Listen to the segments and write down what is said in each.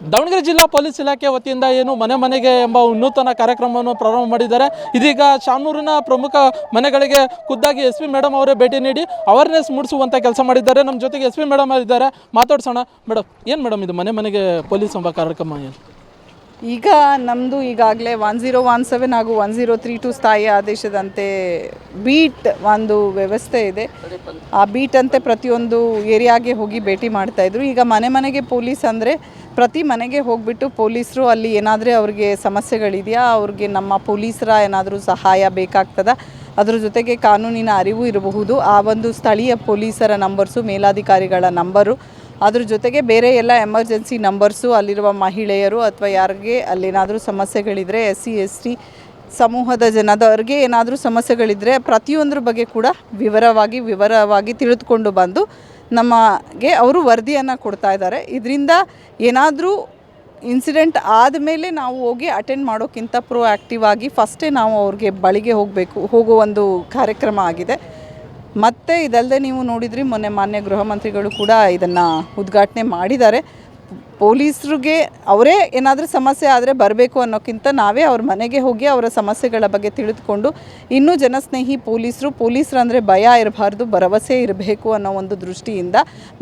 ದಾವಣಗೆರೆ ಜಿಲ್ಲಾ ಪೊಲೀಸ್ ಇಲಾಖೆ ವತಿಯಿಂದ ಏನು ಮನೆ ಮನೆಗೆ ಎಂಬ ನೂತನ ಕಾರ್ಯಕ್ರಮವನ್ನು ಪ್ರಾರಂಭ ಮಾಡಿದ್ದಾರೆ. ಇದೀಗ ಶಾಮೂರಿನ ಪ್ರಮುಖ ಮನೆಗಳಿಗೆ ಖುದ್ದಾಗಿ ಎಸ್ ಪಿ ಮೇಡಮ್ ಅವರೇ ಭೇಟಿ ನೀಡಿ ಅವೇರ್ನೆಸ್ ಮೂಡಿಸುವಂಥ ಕೆಲಸ ಮಾಡಿದ್ದಾರೆ. ನಮ್ಮ ಜೊತೆಗೆ ಎಸ್ ಪಿ ಮೇಡಮ್ ಇದ್ದಾರೆ. ಮಾತಾಡ್ಸೋಣ. ಮೇಡಮ್ ಏನು ಮೇಡಮ್ ಇದು ಮನೆ ಮನೆಗೆ ಪೊಲೀಸ್ ಎಂಬ ಕಾರ್ಯಕ್ರಮ ಏನು? ಈಗ ನಮ್ಮದು ಈಗಾಗಲೇ ಒನ್ ಜೀರೋ ಒನ್ ಸೆವೆನ್ ಹಾಗೂ ಒನ್ ಜೀರೋ ತ್ರೀ ಟು ಸ್ಥಾಯಿ ಆದೇಶದಂತೆ ಬೀಟ್ ಒಂದು ವ್ಯವಸ್ಥೆ ಇದೆ. ಆ ಬೀಟ್ ಅಂತೆ ಪ್ರತಿಯೊಂದು ಏರಿಯಾಗೆ ಹೋಗಿ ಭೇಟಿ ಮಾಡ್ತಾಯಿದ್ರು ಈಗ ಮನೆ ಮನೆಗೆ ಪೊಲೀಸ್ ಅಂದರೆ ಪ್ರತಿ ಮನೆಗೆ ಹೋಗ್ಬಿಟ್ಟು ಪೊಲೀಸರು ಅಲ್ಲಿ ಏನಾದರೂ ಅವ್ರಿಗೆ ಸಮಸ್ಯೆಗಳಿದೆಯಾ, ಅವ್ರಿಗೆ ನಮ್ಮ ಪೊಲೀಸರ ಏನಾದರೂ ಸಹಾಯ ಬೇಕಾಗ್ತದ? ಅದರ ಜೊತೆಗೆ ಕಾನೂನಿನ ಅರಿವು ಇರಬಹುದು. ಆ ಒಂದು ಸ್ಥಳೀಯ ಪೊಲೀಸರ ನಂಬರ್ಸು, ಮೇಲಾಧಿಕಾರಿಗಳ ನಂಬರು, ಅದ್ರ ಜೊತೆಗೆ ಬೇರೆ ಎಲ್ಲ ಎಮರ್ಜೆನ್ಸಿ ನಂಬರ್ಸು ಅಲ್ಲಿರುವ ಮಹಿಳೆಯರು ಅಥವಾ ಯಾರಿಗೆ ಅಲ್ಲೇನಾದರೂ ಸಮಸ್ಯೆಗಳಿದ್ರೆ ಎಸ್ ಸಿ ಎಸ್ ಟಿ ಸಮೂಹದ ಜನದವ್ರಿಗೆ ಏನಾದರೂ ಸಮಸ್ಯೆಗಳಿದ್ದರೆ ಪ್ರತಿಯೊಂದ್ರ ಬಗ್ಗೆ ಕೂಡ ವಿವರವಾಗಿ ವಿವರವಾಗಿ ತಿಳಿದುಕೊಂಡು ಬಂದು ನಮಗೆ ಅವರು ವರದಿಯನ್ನು ಕೊಡ್ತಾ ಇದ್ದಾರೆ. ಇದರಿಂದ ಏನಾದರೂ ಇನ್ಸಿಡೆಂಟ್ ಆದಮೇಲೆ ನಾವು ಹೋಗಿ ಅಟೆಂಡ್ ಮಾಡೋಕ್ಕಿಂತ ಪ್ರೋ ಆ್ಯಕ್ಟಿವ್ ಆಗಿ ಫಸ್ಟೇ ನಾವು ಅವ್ರಿಗೆ ಬಳಿಗೆ ಹೋಗಬೇಕು ಹೋಗೋ ಒಂದು ಕಾರ್ಯಕ್ರಮ ಆಗಿದೆ. ಮತ್ತು ಇದಲ್ಲದೆ ನೀವು ನೋಡಿದ್ರಿ, ಮೊನ್ನೆ ಮಾನ್ಯ ಗೃಹ ಮಂತ್ರಿಗಳು ಕೂಡ ಇದನ್ನು ಉದ್ಘಾಟನೆ ಮಾಡಿದ್ದಾರೆ. ಪೊಲೀಸರಿಗೆ ಅವರೇ ಏನಾದರೂ ಸಮಸ್ಯೆ ಆದರೆ ಬರಬೇಕು ಅನ್ನೋಕ್ಕಿಂತ ನಾವೇ ಅವ್ರ ಮನೆಗೆ ಹೋಗಿ ಅವರ ಸಮಸ್ಯೆಗಳ ಬಗ್ಗೆ ತಿಳಿದುಕೊಂಡು ಇನ್ನೂ ಜನಸ್ನೇಹಿ ಪೊಲೀಸರು ಪೊಲೀಸರು ಅಂದರೆ ಭಯ ಇರಬಾರ್ದು, ಭರವಸೆ ಇರಬೇಕು ಅನ್ನೋ ಒಂದು ದೃಷ್ಟಿಯಿಂದ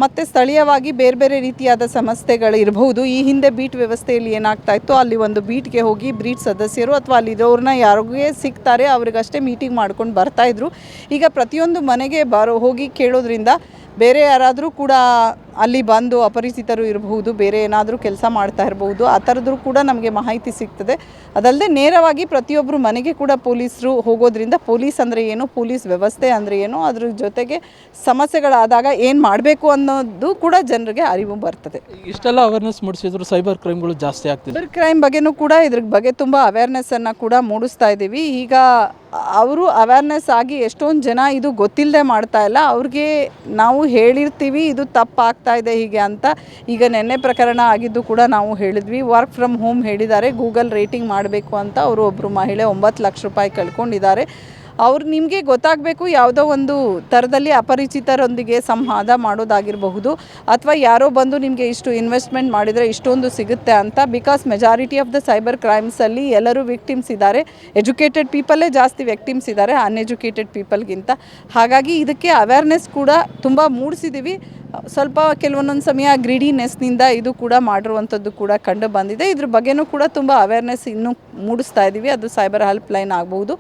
ಮತ್ತು ಸ್ಥಳೀಯವಾಗಿ ಬೇರೆ ಬೇರೆ ರೀತಿಯಾದ ಸಮಸ್ಯೆಗಳು ಇರಬಹುದು. ಈ ಹಿಂದೆ ಬೀಟ್ ವ್ಯವಸ್ಥೆಯಲ್ಲಿ ಏನಾಗ್ತಾ ಇತ್ತು, ಅಲ್ಲಿ ಒಂದು ಬೀಟ್ಗೆ ಹೋಗಿ ಬೀಟ್ ಸದಸ್ಯರು ಅಥವಾ ಅಲ್ಲಿರೋರನ್ನ ಯಾರಿಗೂ ಸಿಗ್ತಾರೆ, ಅವ್ರಿಗಷ್ಟೇ ಮೀಟಿಂಗ್ ಮಾಡ್ಕೊಂಡು ಬರ್ತಾಯಿದ್ರು ಈಗ ಪ್ರತಿಯೊಂದು ಮನೆಗೆ ಬರೋ, ಹೋಗಿ ಕೇಳೋದ್ರಿಂದ ಬೇರೆ ಯಾರಾದರೂ ಕೂಡ ಅಲ್ಲಿ ಬಂದು ಅಪರಿಚಿತರು ಇರಬಹುದು ಬೇರೆ ಏನಾದರೂ ಕೆಲಸ ಮಾಡ್ತಾ ಇರಬಹುದು ಆ ಥರದ್ದು ಕೂಡ ನಮಗೆ ಮಾಹಿತಿ ಸಿಗ್ತದೆ. ಅದಲ್ಲದೆ ನೇರವಾಗಿ ಪ್ರತಿಯೊಬ್ಬರು ಮನೆಗೆ ಕೂಡ ಪೊಲೀಸರು ಹೋಗೋದ್ರಿಂದ ಪೊಲೀಸ್ ಅಂದರೆ ಏನು ಪೊಲೀಸ್ ವ್ಯವಸ್ಥೆ ಅಂದರೆ ಏನು ಅದ್ರ ಜೊತೆಗೆ ಸಮಸ್ಯೆಗಳಾದಾಗ ಏನು ಮಾಡಬೇಕು ಅನ್ನೋದು ಕೂಡ ಜನರಿಗೆ ಅರಿವು ಬರ್ತದೆ. ಇಷ್ಟೆಲ್ಲ ಅವೇರ್ನೆಸ್ ಮೂಡಿಸಿದ್ರು ಸೈಬರ್ ಕ್ರೈಮ್ಗಳು ಜಾಸ್ತಿ ಆಗ್ತದೆ. ಸೈಬರ್ ಕ್ರೈಮ್ ಬಗ್ಗೆನೂ ಕೂಡ ಇದ್ರ ಬಗ್ಗೆ ತುಂಬ ಅವೇರ್ನೆಸ್ಸನ್ನು ಕೂಡ ಮೂಡಿಸ್ತಾ ಇದ್ದೀವಿ ಈಗ ಅವರು ಅವೇರ್ನೆಸ್ ಆಗಿ ಎಷ್ಟೊಂದು ಜನ ಇದು ಗೊತ್ತಿಲ್ಲದೆ ಮಾಡ್ತಾ ಇಲ್ಲ. ಅವ್ರಿಗೆ ನಾವು ಹೇಳಿರ್ತೀವಿ, ಇದು ತಪ್ಪಾಗ್ತಾ ಇದೆ ಹೀಗೆ ಅಂತ. ಈಗ ನೆನ್ನೆ ಪ್ರಕರಣ ಆಗಿದ್ದು ಕೂಡ ನಾವು ಹೇಳಿದ್ವಿ. ವರ್ಕ್ ಫ್ರಮ್ ಹೋಮ್ ಹೇಳಿದ್ದಾರೆ. ಗೂಗಲ್ ರೇಟಿಂಗ್ ಮಾಡಬೇಕು ಅಂತ ಅವರು ಒಬ್ಬರು ಮಹಿಳೆ ಒಂಬತ್ತು ಲಕ್ಷ ರೂಪಾಯಿ ಕಳ್ಕೊಂಡಿದ್ದಾರೆ. ಅವ್ರು ನಿಮಗೆ ಗೊತ್ತಾಗಬೇಕು ಯಾವುದೋ ಒಂದು ಥರದಲ್ಲಿ ಅಪರಿಚಿತರೊಂದಿಗೆ ಸಂವಾದ ಮಾಡೋದಾಗಿರಬಹುದು ಅಥವಾ ಯಾರೋ ಬಂದು ನಿಮಗೆ ಇಷ್ಟು ಇನ್ವೆಸ್ಟ್ಮೆಂಟ್ ಮಾಡಿದರೆ ಇಷ್ಟೊಂದು ಸಿಗುತ್ತೆ ಅಂತ. Because majority of the cyber ಕ್ರೈಮ್ಸಲ್ಲಿ ಎಲ್ಲರೂ ವಿಕ್ಟಿಮ್ಸ್ ಇದ್ದಾರೆ. ಎಜುಕೇಟೆಡ್ ಪೀಪಲ್ಲೇ ಜಾಸ್ತಿ ವಿಕ್ಟಿಮ್ಸ್ ಇದ್ದಾರೆ ಅನ್ಎಜುಕೇಟೆಡ್ ಪೀಪಲ್ಗಿಂತ ಹಾಗಾಗಿ ಇದಕ್ಕೆ ಅವೇರ್ನೆಸ್ ಕೂಡ ತುಂಬ ಮೂಡಿಸಿದ್ದೀವಿ ಸ್ವಲ್ಪ ಕೆಲವೊಂದೊಂದು ಸಮಯ ಗ್ರೀಡಿನೆಸ್ನಿಂದ ಇದು ಕೂಡ ಮಾಡಿರುವಂಥದ್ದು ಕೂಡ ಕಂಡು ಬಂದಿದೆ. ಇದ್ರ ಬಗ್ಗೆನೂ ಕೂಡ ತುಂಬ ಅವೇರ್ನೆಸ್ ಇನ್ನೂ ಮೂಡಿಸ್ತಾ ಇದ್ದೀವಿ ಅದು ಸೈಬರ್ ಹೆಲ್ಪ್ ಲೈನ್ ಆಗಬಹುದು.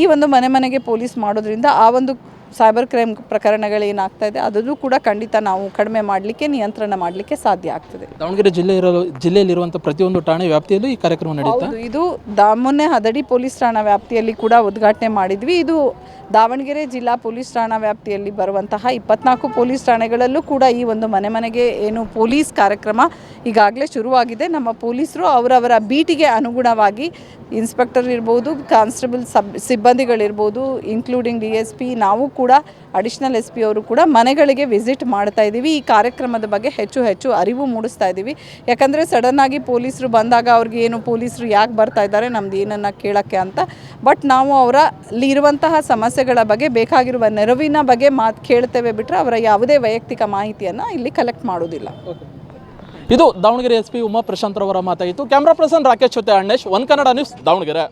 ಈ ಒಂದು ಮನೆ ಮನೆಗೆ ಪೊಲೀಸ್ ಮಾಡೋದ್ರಿಂದ ಆ ಒಂದು ಸೈಬರ್ ಕ್ರೈಮ್ ಪ್ರಕರಣಗಳು ಏನಾಗ್ತಾ ಇದೆ ಅದನ್ನು ಕೂಡ ಖಂಡಿತ ನಾವು ಕಡಿಮೆ ಮಾಡಲಿಕ್ಕೆ ನಿಯಂತ್ರಣ ಮಾಡಲಿಕ್ಕೆ ಸಾಧ್ಯ ಆಗ್ತದೆ. ದಾವಣಗೆರೆ ಜಿಲ್ಲೆ ಇರೋ ಜಿಲ್ಲೆಯಲ್ಲಿರುವಂಥ ಪ್ರತಿಯೊಂದು ಠಾಣೆ ವ್ಯಾಪ್ತಿಯಲ್ಲೂ ಈ ಕಾರ್ಯಕ್ರಮ ನಡೆಯುತ್ತೆ ಹೌದು ಇದು ದಾಮೊನ್ನೆ ಹದಡಿ ಪೊಲೀಸ್ ಠಾಣಾ ವ್ಯಾಪ್ತಿಯಲ್ಲಿ ಕೂಡ ಉದ್ಘಾಟನೆ ಮಾಡಿದ್ವಿ. ಇದು ದಾವಣಗೆರೆ ಜಿಲ್ಲಾ ಪೊಲೀಸ್ ಠಾಣಾ ವ್ಯಾಪ್ತಿಯಲ್ಲಿ ಬರುವಂತಹ ಇಪ್ಪತ್ನಾಲ್ಕು ಪೊಲೀಸ್ ಠಾಣೆಗಳಲ್ಲೂ ಕೂಡ ಈ ಒಂದು ಮನೆ ಮನೆಗೆ ಏನು ಪೊಲೀಸ್ ಕಾರ್ಯಕ್ರಮ ಈಗಾಗಲೇ ಶುರುವಾಗಿದೆ. ನಮ್ಮ ಪೊಲೀಸರು ಅವರವರ ಬೀಟಿಗೆ ಅನುಗುಣವಾಗಿ ಇನ್ಸ್ಪೆಕ್ಟರ್ ಇರ್ಬೋದು ಕಾನ್ಸ್ಟೇಬಲ್ ಸಬ್ ಸಿಬ್ಬಂದಿಗಳಿರ್ಬೋದು ಇನ್ಕ್ಲೂಡಿಂಗ್ ಡಿ ಎಸ್ ಪಿ ನಾವು ಕೂಡ ಅಡಿಷ್ನಲ್ ಎಸ್ ಪಿ ಅವರು ಕೂಡ ಮನೆಗಳಿಗೆ ವಿಸಿಟ್ ಮಾಡ್ತಾ ಇದ್ದೀವಿ. ಈ ಕಾರ್ಯಕ್ರಮದ ಬಗ್ಗೆ ಹೆಚ್ಚು ಹೆಚ್ಚು ಅರಿವು ಮೂಡಿಸ್ತಾ ಇದ್ದೀವಿ. ಯಾಕಂದರೆ ಸಡನ್ನಾಗಿ ಪೊಲೀಸರು ಬಂದಾಗ ಅವ್ರಿಗೆ ಏನು ಪೊಲೀಸರು ಯಾಕೆ ಬರ್ತಾ ಇದ್ದಾರೆ ನಮ್ದು ಏನನ್ನು ಕೇಳೋಕ್ಕೆ ಅಂತ. ಬಟ್ ನಾವು ಅವರ ಅಲ್ಲಿ ಇರುವಂತಹ ಸಮಸ್ಯೆಗಳ ಬಗ್ಗೆ ಬೇಕಾಗಿರುವ ನೆರವಿನ ಬಗ್ಗೆ ಮಾತು ಕೇಳ್ತೇವೆ ಬಿಟ್ಟರೆ ಅವರ ಯಾವುದೇ ವೈಯಕ್ತಿಕ ಮಾಹಿತಿಯನ್ನು ಇಲ್ಲಿ ಕಲೆಕ್ಟ್ ಮಾಡೋದಿಲ್ಲ ಇದು ದಾವಣಗೆರೆ ಎಸ್ ಪಿ ಉಮಾ ಪ್ರಶಾಂತ್ ರವರ ಮಾತಾಯಿತು. ಕ್ಯಾಮ್ರಾ ಪರ್ಸನ್ ರಾಕೇಶ್ ಜೊತೆ ಅಣ್ಣೇಶ್, ಒನ್ ಕನ್ನಡ ನ್ಯೂಸ್ ದಾವಣಗೆರೆ.